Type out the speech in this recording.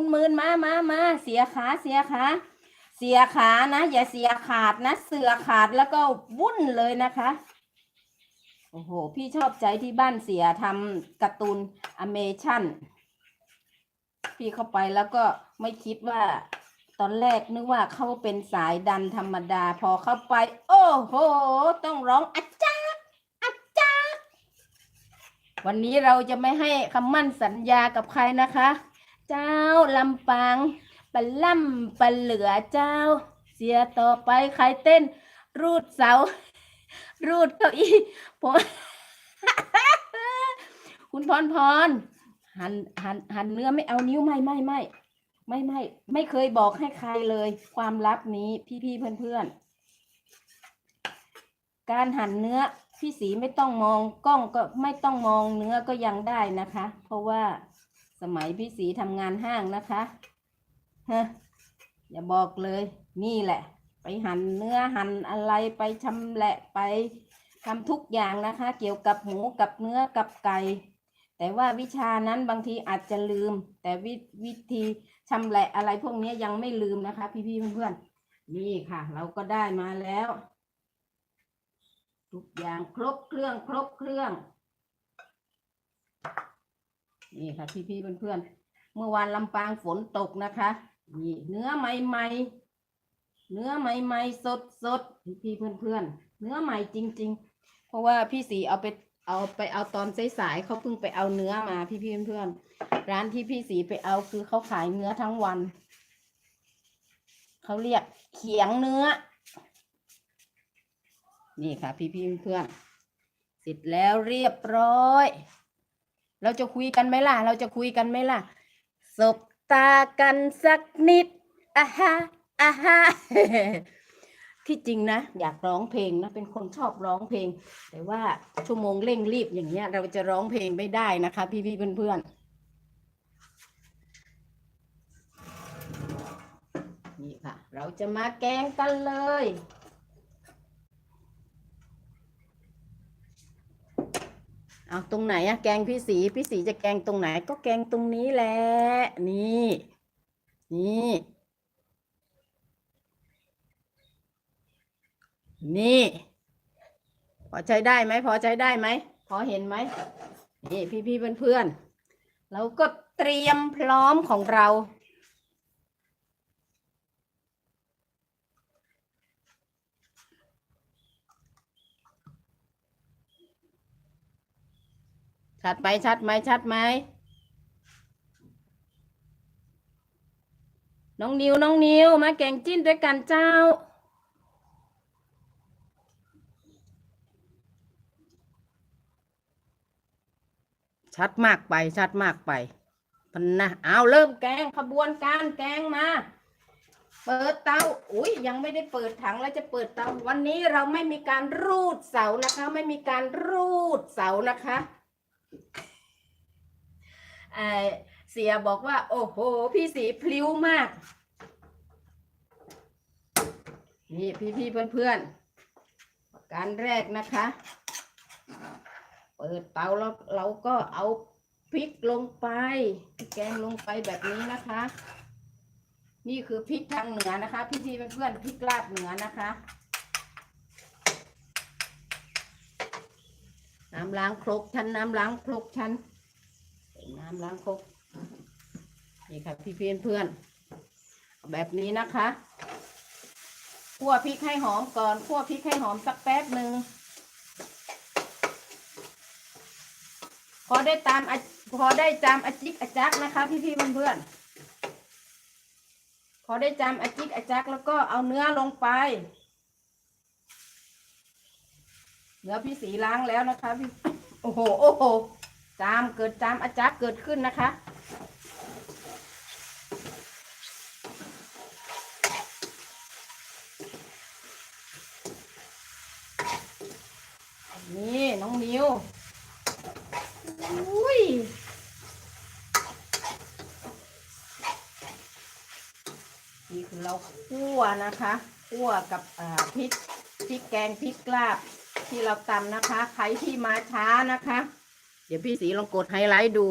คุณมืนมามามาเสียขาเสียขาเสียขานะ อย่าเสียขาดนะ เสือขาดแล้วก็วุ่นเลยนะคะโอ้โห พี่ชอบใจที่บ้านเสียทำการ์ตูนอเมชั่น พี่เข้าไปแล้วก็ไม่คิดว่า ตอนแรกนึกว่าเขาเป็นสายดันธรรมดา พอเข้าไป โอ้โห ต้องร้องอาจารย์อาจารย์วันนี้เราจะไม่ให้คำมั่นสัญญากับใครนะคะ เจ้าลำปางปลาล่ำปลาเหลือเจ้า เสียต่อไปใครเต้น รูดเสา รูดเก้าอี้ผมคุณพรพรหันหันหันเนื้อไม่เอานิ้วไม่ไม่ไม่ไม่ไม่ไม่เคยบอกให้ใครเลย ความลับนี้พี่พี่เพื่อนเพื่อนการหั่นเนื้อพี่สีไม่ต้องมองกล้องก็ไม่ต้องมองเนื้อก็ยังได้นะคะ เพราะว่า สมัยพี่สีทำงานห้างนะคะฮะอย่าบอกเลยนี่แหละ ไปหั่นเนื้อหั่นอะไรไปชำแหละไปทำทุกอย่างนะคะ เกี่ยวกับหมูกับเนื้อกับไก่แต่ว่าวิชานั้นบางทีอาจจะลืม แต่วิวิธีชำแหละอะไรพวกนี้ยังไม่ลืมนะคะ พี่ๆเพื่อนๆนี่ค่ะ เราก็ได้มาแล้ว ทุกอย่างครบเครื่องครบเครื่อง นี่ค่ะพี่ๆเพื่อนๆเมื่อวานลำปางฝนตกนะคะนี่เนื้อใหม่ๆเนื้อใหม่ๆสดๆพี่ๆเพื่อนๆเนื้อใหม่จริง ๆ เพราะว่าพี่สีเอาไปเอาไปเอาตอนสายๆเขาเพิ่งไปเอาเนื้อมาพี่ๆเพื่อนๆร้านที่พี่สีไปเอาคือเขาขายเนื้อทั้งวันเขาเรียกเขียงเนื้อ นี่ค่ะ พี่ๆเพื่อนเสร็จแล้วเรียบร้อย เราจะคุยกันไหมล่ะ เราจะคุยกันไหมล่ะ สบตากันสักนิดอะฮะอะฮะที่จริงนะ อยากร้องเพลงนะ เป็นคนชอบร้องเพลง แต่ว่าชั่วโมงเร่งรีบอย่างเงี้ย เราจะร้องเพลงไม่ได้นะคะ พี่ๆเพื่อนๆนี่ค่ะ เราจะมาแกงกันเลย เอาตรงไหนอะแกงพี่สีพี่สีจะแกงตรงไหน ก็แกงตรงนี้แหละนี่ นี่ นี่ พอใช้ได้ไหมพอใช้ได้ไหมพอเห็นไหมนี่พี่พี่เพื่อนเพื่อนเราก็เตรียมพร้อมของเรา ชัดไหมชัดไหมชัดไหมน้องนิวน้องนิวมาแกงจิ้นด้วยกันเจ้า ชัดมากไปชัดมากไปพันนะเอาเริ่มแกงขบวนการแกงมา เปิดเตาอุ้ยยังไม่ได้เปิดถังแล้วจะเปิดเตาวันนี้เราไม่มีการรูดเสานะคะ ไม่มีการรูดเสานะคะ เสียบอกว่า โอ้โห พี่สีพลิ้วมาก นี่พี่พี่เพื่อนเพื่อนการแรกนะคะ เปิดเตาแล้วเราก็เอาพริกลงไป แกงลงไปแบบนี้นะคะ นี่คือพริกทางเหนือนะคะ พี่พี่เพื่อนๆพริกลาบเหนือนะคะ น้ำล้างครกชั้นน้ำล้างครกชั้นน้ำล้างครกนี่ค่ะพี่เพื่อนเพื่อนแบบนี้นะคะคั่วพริกให้หอมก่อนคั่วพริกให้หอมสักแป๊บหนึ่งพอได้ตามพอได้จามอจิกอาจักนะคะ พี่พี่เพื่อนๆพอได้จามอจิกอาจักแล้วก็เอาเนื้อลงไป เนื้อพี่สีล้างแล้วนะคะพี่โอ้โหโอ้โหจามเกิดจามอาจักเกิดขึ้นนะคะนี่น้องนิวอุ้ยนี่คือเราคั่วนะคะ คั่วกับอ่าพริกพริกแกงพริกลาบ ที่เราตำนะคะ ใครที่มาช้านะคะ เดี๋ยวพี่สีลองกดไฮไลท์ดู